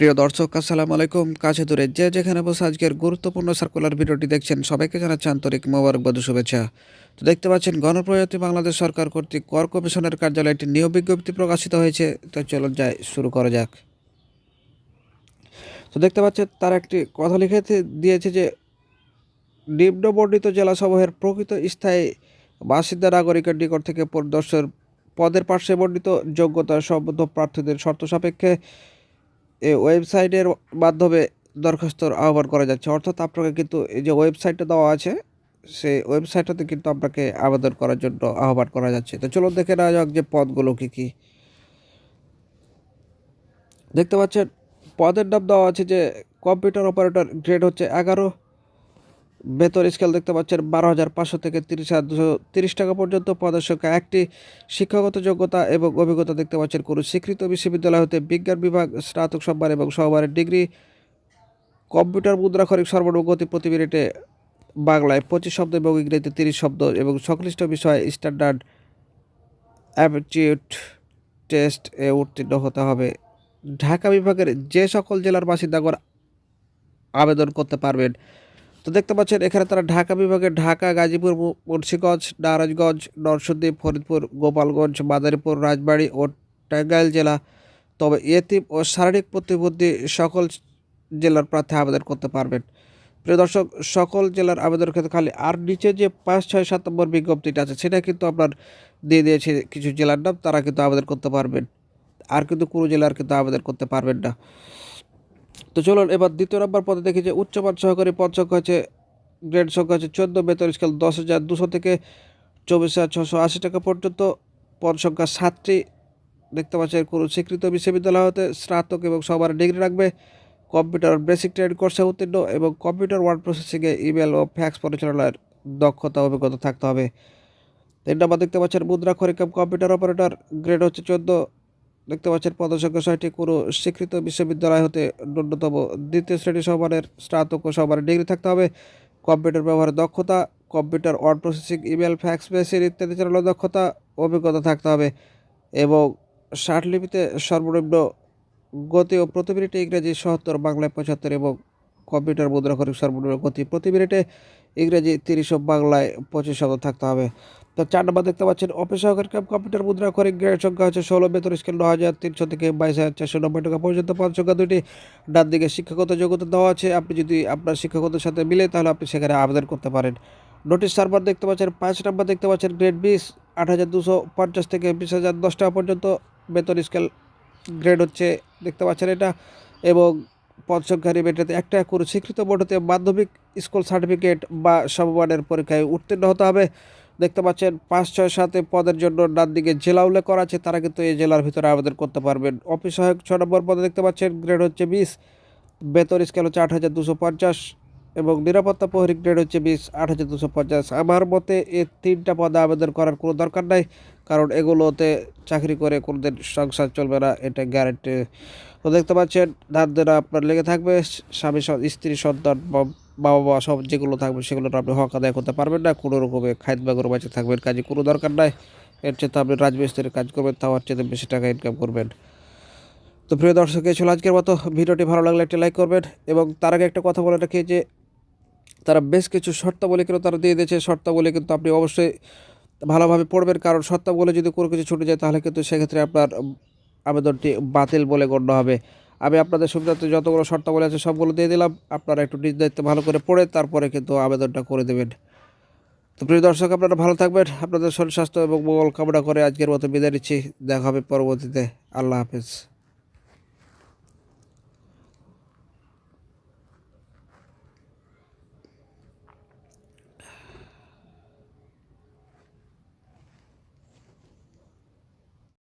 প্রিয় দর্শক, আসসালামু আলাইকুম। কাছে দূরে যে যেখানে বসে আজকের গুরুত্বপূর্ণ সার্কুলার ভিডিওটি দেখছেন, সবাইকে জানাচ্ছি আন্তরিক মোবারকবাদ শুভেচ্ছা। তো দেখতে পাচ্ছেন গণপ্রজাতি বাংলাদেশ সরকার কর্তৃক কর কমিশনের কার্যালয়ে একটি নিয়োগ বিজ্ঞপ্তি প্রকাশিত হয়েছে। তো চলুন যাই, শুরু করা যাক। তো দেখতে পাচ্ছেন, তার একটি কথা লিখে দিয়েছে যে, নিম্নবর্ণিত জেলাসমূহের প্রকৃত স্থায়ী বাসিন্দা নাগরিকের নিকট থেকে পরিদর্শন পদের পার্শ্বে বর্ণিত যোগ্যতা সম্বন্ধ প্রার্থীদের শর্ত সাপেক্ষে এই ওয়েবসাইটের মাধ্যমে দরখাস্ত আহ্বান করা যাচ্ছে। অর্থাৎ আপনাকে কিন্তু এই যে ওয়েবসাইটটা দেওয়া আছে, সেই ওয়েবসাইটটাতে কিন্তু আপনাকে আবেদন করার জন্য আহ্বান করা যাচ্ছে। তো চলুন দেখে নেওয়া যাক যে পদগুলো কী কী। দেখতে পাচ্ছেন, পদের নাম দেওয়া আছে যে, কম্পিউটার অপারেটর গ্রেড হচ্ছে এগারো বেতন স্কেল দেখতে পাচ্ছেন বারো হাজার পাঁচশো থেকে তিরিশ হাজার তিরিশ টাকা পর্যন্ত। পদের সংখ্যা একটি শিক্ষাগত যোগ্যতা এবং অভিজ্ঞতা দেখতে পাচ্ছেন কোনো স্বীকৃত বিশ্ববিদ্যালয় হতে বিজ্ঞান বিভাগ, স্নাতক সম্মান এবং সহবারের ডিগ্রি। কম্পিউটার মুদ্রাক্ষরিক সর্বনিম্ন গতি প্রতি মিনিটে বাংলায় পঁচিশ শব্দ এবং ইংরেজিতে তিরিশ শব্দ এবং সংশ্লিষ্ট বিষয়ে স্ট্যান্ডার্ড অ্যাপটিউড টেস্ট এ উত্তীর্ণ হতে হবে। ঢাকা বিভাগের যে সকল জেলার বাসিন্দাগণ আবেদন করতে পারবেন তো দেখতে পাচ্ছেন, এখানে তারা ঢাকা বিভাগে ঢাকা, গাজীপুর মুন্সিগঞ্জ, নারায়ণগঞ্জ, নরসিংদী, ফরিদপুর, গোপালগঞ্জ, মাদারীপুর, রাজবাড়ী ও টাঙ্গাইল জেলা। তবে এতিম ও শারীরিক প্রতিবন্ধী সকল জেলার প্রার্থী আবেদন করতে পারবেন। প্রিয় দর্শক, সকল জেলার আবেদন ক্ষেত্রে খালি আর নিচে যে পাঁচ, ছয়, সাত নম্বর বিজ্ঞপ্তিটা আছে, সেটা কিন্তু আপনার দিয়ে দিয়েছে কিছু জেলার নাম, তারা কিন্তু আবেদন করতে পারবেন। আর কিন্তু কোনো জেলার কিন্তু আবেদন করতে পারবেন না। তো চলুন, এবার দ্বিতীয় নম্বর পদে দেখি যে উচ্চমান সহকারী পদ সংখ্যা হচ্ছে গ্রেড সংখ্যা হচ্ছে চোদ্দ, বেতন স্কেল দশ হাজার দুশো থেকে চব্বিশ হাজার ছশো আশি টাকা পর্যন্ত। পদ সংখ্যা সাতটি, দেখতে পাচ্ছেন কোনো স্বীকৃত বিশ্ববিদ্যালয় হতে স্নাতক এবং সবার ডিগ্রি রাখবে কম্পিউটার বেসিক ট্রেড কোর্সে উত্তীর্ণ এবং কম্পিউটার ওয়ার্ড প্রসেসিংয়ে ইমেল ও ফ্যাক্স পরিচালনার দক্ষতা, অভিজ্ঞতা থাকতে হবে। তিন নম্বর দেখতে পাচ্ছেন মুদ্রা খরিকাম কম্পিউটার অপারেটর, গ্রেড হচ্ছে চোদ্দ দেখতে পাচ্ছেন পদসংখ্যা ছয়টি কোনো স্বীকৃত বিশ্ববিদ্যালয় হতে ন্যূনতম দ্বিতীয় শ্রেণি সমানের স্নাতক ও ডিগ্রি থাকতে হবে। কম্পিউটার ব্যবহারের দক্ষতা, computer word processing, email, fax, machine ইত্যাদি চালানোর দক্ষতা, অভিজ্ঞতা থাকতে হবে এবং লিপিতে সর্বনিম্ন গতি ও প্রতি মিনিটে ইংরেজি সত্তর, বাংলায় পঁচাত্তর এবং কম্পিউটার মুদ্রা মুদ্রাক্ষরিক সর্বনিম্ন গতি প্রতি মিনিটে ইংরেজি তিরিশ বাংলায় পঁচিশ শব্দ থাকতে হবে। তো চার নম্বর দেখতে পাচ্ছেন অফিস সহকারী কাম কম্পিউটার মুদ্রা করে গ্রেড সংখ্যা হচ্ছে ষোলো, বেতন স্কেল ন হাজার তিনশো থেকে বাইশ হাজার চারশো নব্বই টাকা পর্যন্ত পদ সংখ্যা দুটি ডান দিকে শিক্ষাগত যোগ্যতা দেওয়া আছে, আপনি যদি আপনার শিক্ষাগতের সাথে মিলে, তাহলে আপনি সেখানে আবেদন করতে পারেন। নোটিশ সার্ভার দেখতে পাচ্ছেন, পাঁচ নম্বর দেখতে পাচ্ছেন গ্রেড বিশ, আট হাজার দুশো পঞ্চাশ থেকে বিশ হাজার দশ টাকা পর্যন্ত, বেতন স্কেল গ্রেড হচ্ছে, দেখতে পাচ্ছেন এটা। এবং পদ সংখ্যা রিমেটেতে একটা কোনো স্বীকৃত বোর্ড হতে মাধ্যমিক স্কুল সার্টিফিকেট বা সমমানের পরীক্ষায় উত্তীর্ণ হতে হবে। দেখতে পাচ্ছেন পাঁচ ছয় সাতে পদের জন্য ডান দিকে জেলা উল্লেখ করা আছে। তারা কিন্তু এই জেলার ভিতরে আবেদন করতে পারবেন। অফিস সহায়ক ছ নম্বর পদে দেখতে পাচ্ছেন, গ্রেড হচ্ছে বিশ। বেতন স্কেল হচ্ছে আট হাজার দুশো পঞ্চাশ এবং নিরাপত্তা প্রহরী গ্রেড হচ্ছে বিশ, আট হাজার দুশো পঞ্চাশ। আমার মতে এই তিনটা পদে আবেদন করার কোনো দরকার নাই। কারণ এগুলোতে চাকরি করে কোনোদিন সংসার চলবে না, এটা গ্যারেন্টি তো দেখতে পাচ্ছেন ধার দেনা আপনার লেগে থাকবে, স্বামী স্ত্রী, সন্তান বাবা মা সব যেগুলো থাকবে সেগুলো আপনি হক আদায় করতে পারবেন না, কোনো রকমে খাইদ বাগর বাঁচে থাকবেন, কাজে কোনো দরকার নাই। এর চেয়ে তো আপনি রাজমিস্ত্রির কাজ করবেন, তাও আর চেয়ে বেশি টাকা ইনকাম করবেন। তো প্রিয় দর্শক, এই ছিল আজকের মতো। ভিডিওটি ভালো লাগলে একটি লাইক করবেন এবং তার আগে একটা কথা বলে রাখি যে, তারা বেশ কিছু শর্তাবলী কিন্তু তারা দিয়ে দিয়েছে। শর্তাবলী কিন্তু আপনি অবশ্যই ভালোভাবে পড়বেন, কারণ শর্তাবলী যদি কোনো কিছু ছুটে যায়, তাহলে কিন্তু সেক্ষেত্রে আপনার আবেদনটি বাতিল বলে গণ্য হবে। আমি আপনাদের সুবিধার্থে যতগুলো শর্তাবলী আছে, সবগুলো দিয়ে দিলাম। আপনারা একটু নিজ দায়িত্ব ভালো করে পড়ে, তারপরে কিন্তু আবেদনটা করে দেবেন। তো প্রিয় দর্শক, আপনারা ভালো থাকবেন, আপনাদের শরীর স্বাস্থ্য এবং মঙ্গল কামনা করে আজকের মতো বিদায় নিচ্ছি। দেখা হবে পরবর্তীতে। আল্লাহ হাফেজ।